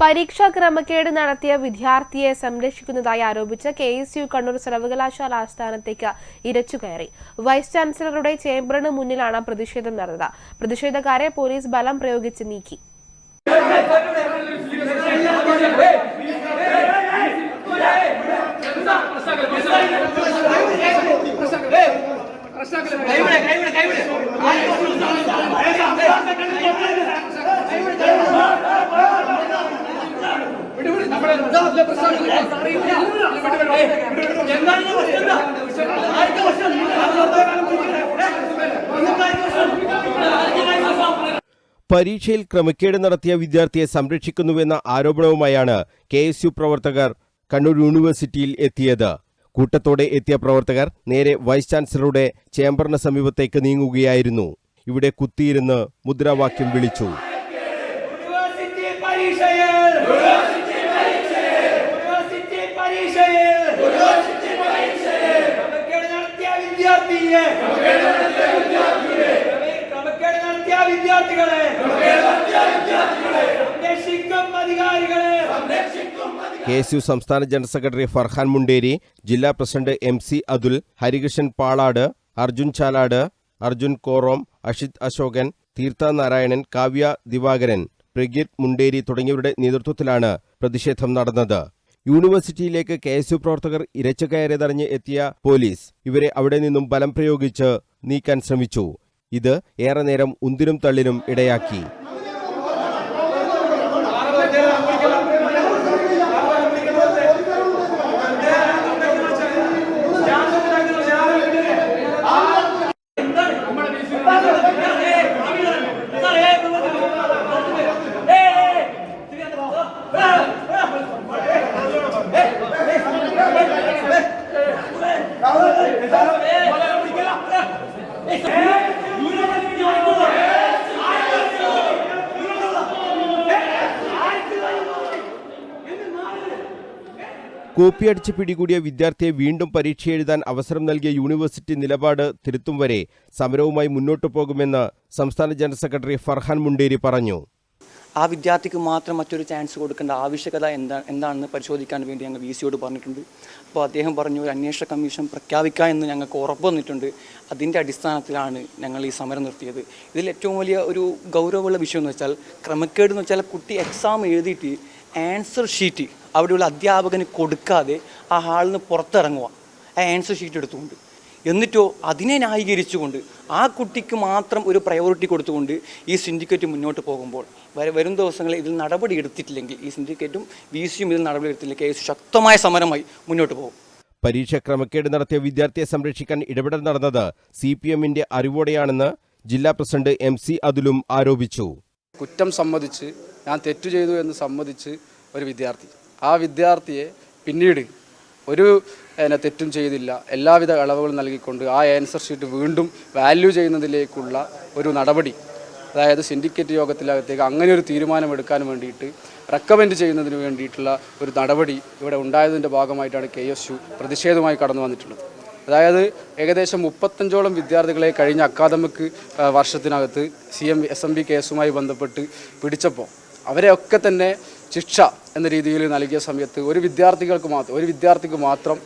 പരീക്ഷാ ക്രമക്കേട് നടത്തിയ വിദ്യാർത്ഥിയെ സംരക്ഷിക്കുന്നതായി ആരോപിച്ച് കെ എസ് യു കണ്ണൂർ സർവകലാശാല ആസ്ഥാനത്തേക്ക് ഇരച്ചുകയറി വൈസ് ചാൻസലറുടെ ചേംബറിന് മുന്നിലാണ് പ്രതിഷേധം നടന്നത്. പ്രതിഷേധക്കാരെ പോലീസ് ബലം പ്രയോഗിച്ച് നീക്കി. പരീക്ഷയിൽ ക്രമക്കേട് നടത്തിയ വിദ്യാർത്ഥിയെ സംരക്ഷിക്കുന്നുവെന്ന ആരോപണവുമായാണ് കെ എസ് യു പ്രവർത്തകർ കണ്ണൂർ യൂണിവേഴ്സിറ്റിയിൽ എത്തിയത്. കൂട്ടത്തോടെ എത്തിയ പ്രവർത്തകർ നേരെ വൈസ് ചാൻസലറുടെ ചേംബറിന് സമീപത്തേക്ക് നീങ്ങുകയായിരുന്നു. ഇവിടെ കുത്തിയിരുന്ന് മുദ്രാവാക്യം വിളിച്ചു. കെ എസ് യു സംസ്ഥാന ജനറൽ സെക്രട്ടറി ഫർഹാൻ മുണ്ടേരി ജില്ലാ president M C Athul Harikrishnan Palad Arjun Chalad Arjun Korom Ashith Ashokan Theertha Narayanan Kavya Divakaran Prageeth Munderi തുടങ്ങിയവരുടെ നേതൃത്വത്തിലാണ് പ്രതിഷേധം നടന്നത്. യൂണിവേഴ്സിറ്റിയിലേക്ക് കെ എസ് യു പ്രവർത്തകർ ഇരച്ചു കയറിയതറിഞ്ഞ് എത്തിയ പോലീസ് ഇവരെ അവിടെ നിന്നും ബലം പ്രയോഗിച്ച് നീക്കാൻ ശ്രമിച്ചു. ഇത് ഏറെ നേരം ഉന്തിനും തള്ളിനും ഇടയാക്കി. കോപ്പിയടിച്ച് പിടികൂടിയ വിദ്യാർത്ഥിയെ വീണ്ടും പരീക്ഷ എഴുതാൻ അവസരം നൽകിയ യൂണിവേഴ്സിറ്റി നിലപാട് തിരുത്തും വരെ സമരവുമായി മുന്നോട്ടു പോകുമെന്ന് സംസ്ഥാന ജനറൽ സെക്രട്ടറി ഫർഹാൻ മുണ്ടേരി പറഞ്ഞു. ആ വിദ്യാർത്ഥിക്ക് മാത്രം മറ്റൊരു ചാൻസ് കൊടുക്കേണ്ട ആവശ്യകത എന്താ എന്താണെന്ന് പരിശോധിക്കാൻ വേണ്ടി ഞങ്ങൾ വി സിയോട് പറഞ്ഞിട്ടുണ്ട്. അപ്പോൾ അദ്ദേഹം പറഞ്ഞു ഒരു അന്വേഷണ കമ്മീഷൻ പ്രഖ്യാപിക്കാം എന്ന് ഞങ്ങൾക്ക് ഉറപ്പ് വന്നിട്ടുണ്ട്. അതിന്റെ അടിസ്ഥാനത്തിലാണ് ഞങ്ങൾ ഈ സമരം നിർത്തിയത്. ഇതിൽ ഏറ്റവും വലിയ ഒരു ഗൗരവമുള്ള വിഷയം എന്ന് വെച്ചാൽ ക്രമക്കേട് എന്ന് വെച്ചാൽ കുട്ടി എക്സാം എഴുതിയിട്ട് ആൻസർ ഷീറ്റ് അവിടെയുള്ള അധ്യാപകന് കൊടുക്കാതെ ആ ഹാളിൽ നിന്ന് പുറത്തിറങ്ങുക. ആ ആൻസർ ഷീറ്റ് എടുത്തുകൊണ്ട്. എന്നിട്ടോ അതിനെ ന്യായീകരിച്ചുകൊണ്ട് ആ കുട്ടിക്ക് മാത്രം ഒരു പ്രയോറിറ്റി കൊടുത്തുകൊണ്ട് ഈ സിൻഡിക്കേറ്റ് മുന്നോട്ട് പോകുമ്പോൾ വര- വരും ദിവസങ്ങളിൽ ഇതിൽ നടപടി എടുത്തിട്ടില്ലെങ്കിൽ ഈ സിൻഡിക്കേറ്റും വി സിയും ഇതിൽ നടപടി എടുത്തില്ലെങ്കിൽ കേസ് ശക്തമായ സമരമായി മുന്നോട്ട് പോകും. പരീക്ഷ ക്രമക്കേട് നടത്തിയ വിദ്യാർത്ഥിയെ സംരക്ഷിക്കാൻ ഇടപെടൽ നടന്നത് സി പി എമ്മിന്റെ അറിവോടെയാണെന്ന് ജില്ലാ പ്രസിഡന്റ് എം സി അതുലും ആരോപിച്ചു. കുറ്റം സമ്മതിച്ച് ഞാൻ തെറ്റു ചെയ്തു എന്ന് സമ്മതിച്ച് ഒരു വിദ്യാർത്ഥി. ആ വിദ്യാർത്ഥിയെ പിന്നീട് ഒരു എന്നെ തെറ്റും ചെയ്തില്ല. എല്ലാവിധ ഇളവുകളും നൽകിക്കൊണ്ട് ആ ആൻസർ ഷീറ്റ് വീണ്ടും വാല്യൂ ചെയ്യുന്നതിലേക്കുള്ള ഒരു നടപടി അതായത് സിൻഡിക്കേറ്റ് യോഗത്തിലകത്തേക്ക് അങ്ങനെ ഒരു തീരുമാനമെടുക്കാൻ വേണ്ടിയിട്ട് റെക്കമെൻഡ് ചെയ്യുന്നതിന് വേണ്ടിയിട്ടുള്ള ഒരു നടപടി ഇവിടെ ഉണ്ടായതിന്റെ ഭാഗമായിട്ടാണ് കെ എസ് യു പ്രതിഷേധമായി കടന്നു വന്നിട്ടുള്ളത്. അതായത് ഏകദേശം മുപ്പത്തഞ്ചോളം വിദ്യാർത്ഥികളെ കഴിഞ്ഞ academic വർഷത്തിനകത്ത് C M S M B കേസുമായി ബന്ധപ്പെട്ട് പിടിച്ചപ്പോൾ അവരെയൊക്കെ തന്നെ ശിക്ഷ എന്ന രീതിയിൽ നൽകിയ സമയത്ത് ഒരു വിദ്യാർത്ഥികൾക്ക് മാത്രം ഒരു വിദ്യാർത്ഥിക്ക് മാത്രം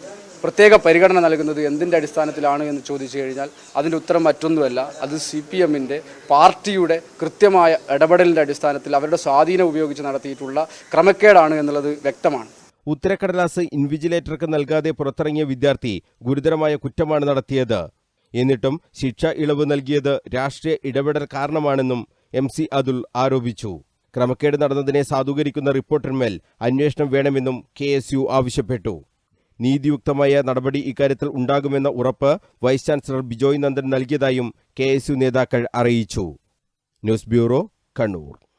പ്രത്യേക പരിഗണന നൽകുന്നത് എന്തിന്റെ അടിസ്ഥാനത്തിലാണ് എന്ന് ചോദിച്ചു കഴിഞ്ഞാൽ അതിന്റെ ഉത്തരം മറ്റൊന്നുമല്ല. അത് സി പി എമ്മിന്റെ പാർട്ടിയുടെ കൃത്യമായ ഇടപെടലിന്റെ അടിസ്ഥാനത്തിൽ അവരുടെ സ്വാധീനം ഉപയോഗിച്ച് നടത്തിയിട്ടുള്ള ക്രമക്കേടാണ് എന്നുള്ളത് വ്യക്തമാണ്. ഉത്തരക്കടലാസ് ഇൻവിജിലേറ്റർക്ക് നൽകാതെ പുറത്തിറങ്ങിയ വിദ്യാർത്ഥി ഗുരുതരമായ കുറ്റമാണ് നടത്തിയത്. എന്നിട്ടും ശിക്ഷ ഇളവ് നൽകിയത് രാഷ്ട്രീയ ഇടപെടൽ കാരണമാണെന്നും എം സി അതുൽ ആരോപിച്ചു. ക്രമക്കേട് നടന്നതിനെ സാധൂകരിക്കുന്ന റിപ്പോർട്ടിന്മേൽ അന്വേഷണം വേണമെന്നും കെ ആവശ്യപ്പെട്ടു. നീതിയുക്തമായ നടപടി ഇക്കാര്യത്തിൽ ഉണ്ടാകുമെന്ന ഉറപ്പ് വൈസ് ചാൻസലർ ബിജോയ് നന്ദൻ നൽകിയതായും കെ നേതാക്കൾ അറിയിച്ചു. News bureau Kannur.